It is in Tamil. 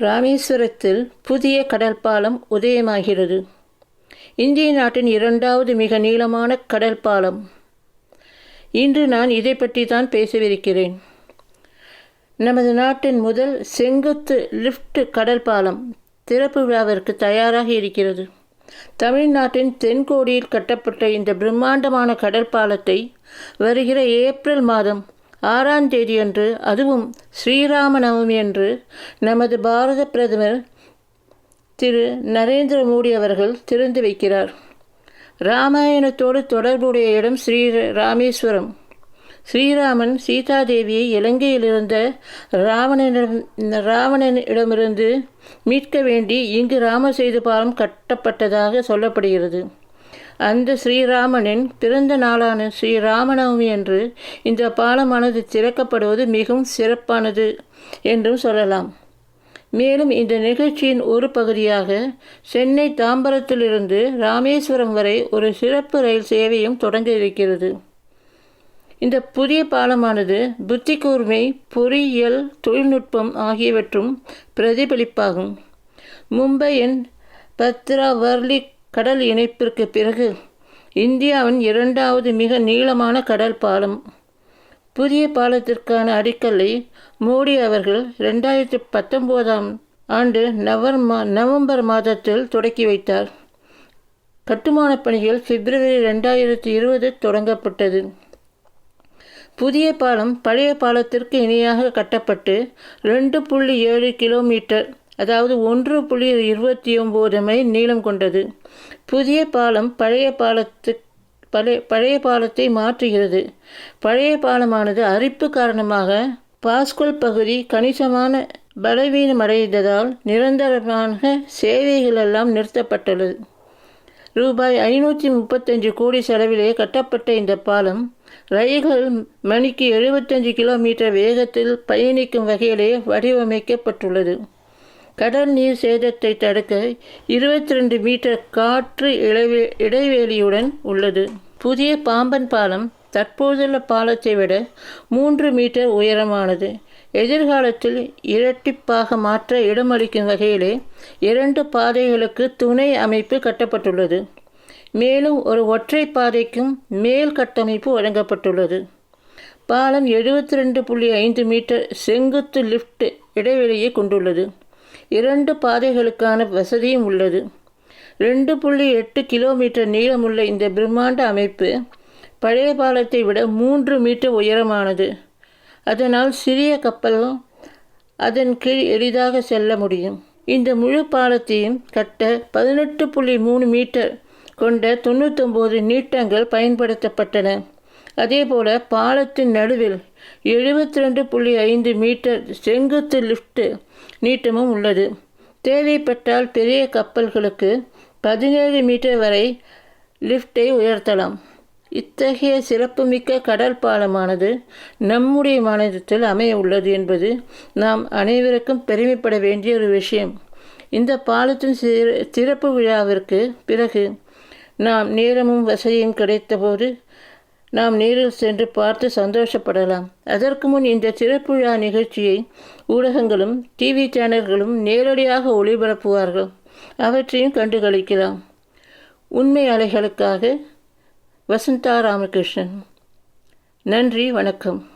ராமேஸ்வரத்தில் புதிய கடல் பாலம் உதயமாகிறது. இந்திய நாட்டின் இரண்டாவது மிக நீளமான கடல் பாலம் இன்று நான் இதை பற்றி தான் பேசவிருக்கிறேன். நமது நாட்டின் முதல் செங்குத்து லிஃப்ட் கடல் பாலம் திறப்பு விழாவிற்கு தயாராக இருக்கிறது. தமிழ்நாட்டின் தென்கோடியில் கட்டப்பட்ட இந்த பிரம்மாண்டமான கடற்பாலத்தை வருகிற ஏப்ரல் மாதம் ஆறாம் தேதியன்று அதுவும் ஸ்ரீராம நவமி அன்று நமது பாரத பிரதமர் திரு நரேந்திர மோடி அவர்கள் திறந்து வைக்கிறார். ராமாயணத்தோடு தொடர்புடைய இடம் ஸ்ரீ ராமேஸ்வரம். ஸ்ரீராமன் சீதாதேவியை இலங்கையில் இருந்த ராவணனிடம் ராவணனிடமிருந்து மீட்க வேண்டி இங்கு ராமசேது பாலம் கட்டப்பட்டதாக சொல்லப்படுகிறது. அந்த ஸ்ரீராமனின் பிறந்த நாளான ஸ்ரீராமநவமி அன்று இந்த பாலமானது திறக்கப்படுவது மிகவும் சிறப்பானது என்றும் சொல்லலாம். மேலும் இந்த நிகழ்ச்சியின் ஒரு பகுதியாக சென்னை தாம்பரத்திலிருந்து ராமேஸ்வரம் வரை ஒரு சிறப்பு ரயில் சேவையும் தொடங்க இருக்கிறது இந்த புதிய பாலமானது புத்தி கூர்மை பொறியியல் தொழில்நுட்பம் ஆகியவற்றும் பிரதிபலிப்பாகும். மும்பையின் பத்ரா வர்லிக் கடல் இணைப்பிற்கு பிறகு இந்தியாவின் இரண்டாவது மிக நீளமான கடல் பாலம். புதிய பாலத்திற்கான அடிக்கல்லை மோடி அவர்கள் ரெண்டாயிரத்தி பத்தொம்போதாம் ஆண்டு நவர் மா நவம்பர் மாதத்தில் தொடக்கி வைத்தார். கட்டுமானப் பணிகள் பிப்ரவரி ரெண்டாயிரத்தி இருபது தொடங்கப்பட்டது. புதிய பாலம் பழைய பாலத்திற்கு இணையாக கட்டப்பட்டு ரெண்டு புள்ளி ஏழு கிலோமீட்டர் அதாவது ஒன்று புள்ளி இருபத்தி ஒம்பது மைல் நீளம் கொண்டது. புதிய பாலம் பழைய பாலத்து பழைய பழைய பாலத்தை மாற்றுகிறது. பழைய பாலமானது அரிப்பு காரணமாக பாஸ்கோல் பகுதி கணிசமான பலவீனமடைந்ததால் நிரந்தரமான சேவைகள் எல்லாம் நிறுத்தப்பட்டுள்ளது. ரூபாய் ஐநூற்றி முப்பத்தஞ்சு கோடி செலவிலே கட்டப்பட்ட இந்த பாலம் ரயில்கள் மணிக்கு எழுபத்தஞ்சு கிலோமீட்டர் வேகத்தில் பயணிக்கும் வகையிலே வடிவமைக்கப்பட்டுள்ளது. கடல் நீர் சேதத்தை தடுக்க இருபத்தி ரெண்டு மீட்டர் காற்று இடைவே இடைவெளியுடன் உள்ளது. புதிய பாம்பன் பாலம் தற்போதுள்ள பாலத்தை விட மூன்று மீட்டர் உயரமானது. எதிர்காலத்தில் இரட்டிப்பாக மாற்ற இடமளிக்கும் வகையிலே இரண்டு பாதைகளுக்கு துணை அமைப்பு கட்டப்பட்டுள்ளது. மேலும் ஒரு ஒற்றை பாதைக்கும் மேல் கட்டமைப்பு வழங்கப்பட்டுள்ளது. பாலம் எழுபத்தி ரெண்டு புள்ளி ஐந்து மீட்டர் செங்குத்து லிஃப்ட் இடைவெளியை கொண்டுள்ளது. இரண்டு பாதைகளுக்கான வசதியும் உள்ளது. ரெண்டு புள்ளி எட்டு கிலோமீட்டர் நீளமுள்ள இந்த பிரம்மாண்ட அமைப்பு பழைய பாலத்தை விட மூன்று மீட்டர் உயரமானது. அதனால் சிறிய கப்பலும் அதன் கீழ் எளிதாக செல்ல முடியும். இந்த முழு பாலத்தையும் கட்ட பதினெட்டு புள்ளி மூணு மீட்டர் கொண்ட தொண்ணூத்தொம்பது நீட்டங்கள் பயன்படுத்தப்பட்டன. அதேபோல பாலத்தின் நடுவில் எழுபத்தி ரெண்டு புள்ளி ஐந்து மீட்டர் செங்குத்து லிஃப்ட் நீட்டமும் உள்ளது. தேவைப்பட்டால் பெரிய கப்பல்களுக்கு பதினேழு மீட்டர் வரை லிஃப்டை உயர்த்தலாம். இத்தகைய சிறப்புமிக்க கடல் பாலமானது நம்முடைய மாநிலத்தில் அமைய உள்ளது என்பது நாம் அனைவருக்கும் பெருமைப்பட வேண்டிய ஒரு விஷயம். இந்த பாலத்தின் சிறப்பு விழாவிற்கு பிறகு நாம் நேரமும் வசதியும் கிடைத்தபோது நாம் நேரில் சென்று பார்த்து சந்தோஷப்படலாம். அதற்கு முன் இந்த திறப்புழா நிகழ்ச்சியை ஊடகங்களும் டிவி சேனல்களும் நேரடியாக ஒளிபரப்புவார்கள். அவற்றையும் கண்டுகளிக்கலாம். உண்மை அலைகளுக்காக வசந்தா ராமகிருஷ்ணன். நன்றி வணக்கம்.